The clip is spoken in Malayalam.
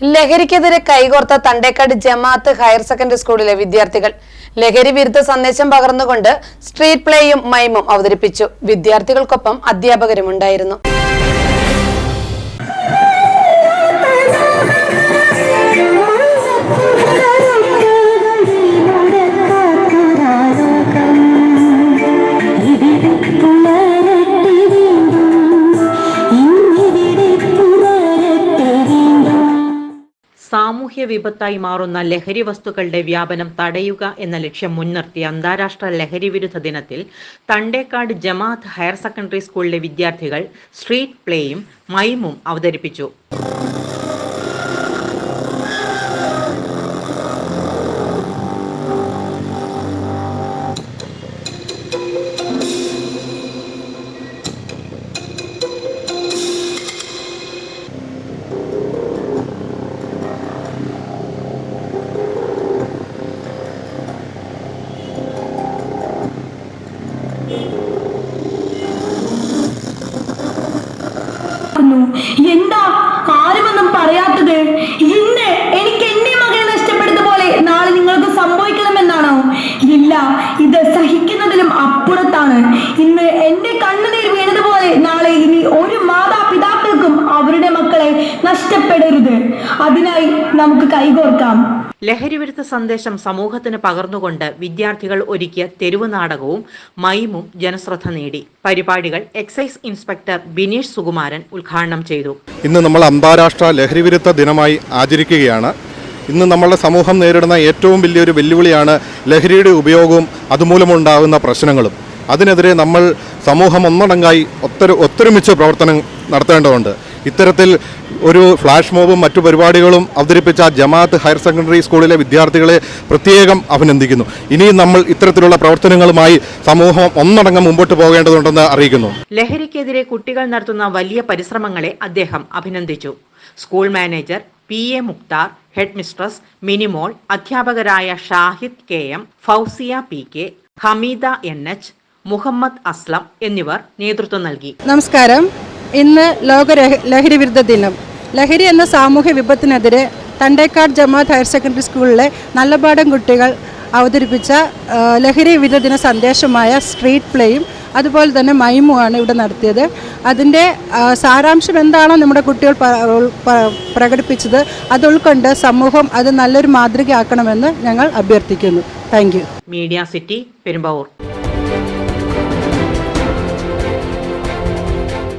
ലഹരിക്കെതിരെ കൈകോർത്ത തണ്ടേക്കാട് ജമാഅത്ത് ഹയർ സെക്കൻഡറി സ്കൂളിലെ വിദ്യാർത്ഥികൾ ലഹരി വിരുദ്ധ സന്ദേശം പകർന്നുകൊണ്ട് സ്ട്രീറ്റ് പ്ലേയും മൈമും അവതരിപ്പിച്ചു. വിദ്യാർത്ഥികൾക്കൊപ്പം അധ്യാപകരും ഉണ്ടായിരുന്നു സാമൂഹ്യ വിപത്തായി മാറുന്ന ലഹരി വസ്തുക്കളുടെ വ്യാപനം തടയുക എന്ന ലക്ഷ്യം മുൻനിർത്തി അന്താരാഷ്ട്ര ലഹരി വിരുദ്ധ ദിനത്തിൽ തണ്ടേക്കാട് ജമാഅത്ത് ഹയർ സെക്കൻഡറി സ്കൂളിലെ വിദ്യാർത്ഥികൾ സ്ട്രീറ്റ് പ്ലേയും മൈമും അവതരിപ്പിച്ചു. ക്കുന്നു. എന്താ ആരുമൊന്നും പറയാത്തത്? ഇന്ന് എനിക്ക് എന്റെ മകനെ നഷ്ടപ്പെടുന്ന പോലെ നാളെ നിങ്ങൾക്ക് സംഭവിക്കണമെന്നാണോ? ഇല്ല ഇത് സഹിക്കുന്നതിലും അപ്പുറത്താണ്. ഇന്ന് എന്റെ കണ്ണുനീർ നഷ്ടപ്പെടരുത് അതിനായി നമുക്ക് കൈകോർക്കാം. ലഹരി വിരുദ്ധ സന്ദേശം സമൂഹത്തിന് പകർന്നുകൊണ്ട് വിദ്യാർത്ഥികൾ ഒരുക്കിയ തെരുവ് നാടകവും മൈമും ജനശ്രദ്ധ നേടി. പരിപാടികൾ എക്സൈസ് ഇൻസ്പെക്ടർ ബിനീഷ് സുകുമാരൻ ഉദ്ഘാടനം ചെയ്തു. ഇന്ന് നമ്മൾ അന്താരാഷ്ട്ര ലഹരി വിരുദ്ധ ദിനമായി ആചരിക്കുകയാണ്. ഇന്ന് നമ്മളുടെ സമൂഹം നേരിടുന്ന ഏറ്റവും വലിയൊരു വെല്ലുവിളിയാണ് ലഹരിയുടെ ഉപയോഗവും അതുമൂലമുണ്ടാകുന്ന പ്രശ്നങ്ങളും. അതിനെതിരെ നമ്മൾ സമൂഹം ഒന്നടങ്കായി ഒത്തൊരു ഒത്തൊരുമിച്ച് പ്രവർത്തനം നടത്തേണ്ടതുണ്ട്. ഇത്തരത്തിൽ ഒരു ഫ്ലാഷ് മോബും മറ്റു പരിപാടികളും അവതരിപ്പിച്ച ജമാഅത്ത് ഹയർ സെക്കൻഡറി സ്കൂളിലെ വിദ്യാർത്ഥികളെ പ്രത്യേകം അഭിനന്ദിക്കുന്നു. ഇനിയും നമ്മൾ ഇത്തരത്തിലുള്ള പ്രവർത്തനങ്ങളുമായി സമൂഹം ഒന്നടങ്കം മുമ്പോട്ട് പോകേണ്ടതുണ്ടെന്ന് അറിയിക്കുന്നു. ലഹരിക്കെതിരെ കുട്ടികൾ നടത്തുന്ന വലിയ പരിശ്രമങ്ങളെ അദ്ദേഹം അഭിനന്ദിച്ചു. School manager P A Muktar headmistress Minimol അധ്യാപകരായ Shahid K M Fousiya P K Hameeda N H Muhammad Aslam എന്നിവർ നേതൃത്വം നൽകി. നമസ്കാരം. ഇന്ന് ലോക ലഹരി വിരുദ്ധ ദിനം. ലഹരി എന്ന സാമൂഹ്യ വിപത്തിനെതിരെ തണ്ടേക്കാട് ജമാഅത്ത് ഹയർ സെക്കൻഡറി സ്കൂളിലെ നല്ലപാടം കുട്ടികൾ അവതരിപ്പിച്ച ലഹരി വിരുദ്ധ ദിന സന്ദേശമായ സ്ട്രീറ്റ് പ്ലേയും അതുപോലെ തന്നെ മൈമുമാണ് ഇവിടെ നടത്തിയത്. അതിന്റെ സാരാംശം എന്താണോ നമ്മുടെ കുട്ടികൾ പ്രകടിപ്പിച്ചത്? അത് ഉൾക്കൊണ്ട് സമൂഹം അത് നല്ലൊരു മാതൃകയാക്കണമെന്ന് ഞങ്ങൾ അഭ്യർത്ഥിക്കുന്നു. Thank media city Perumbavoor.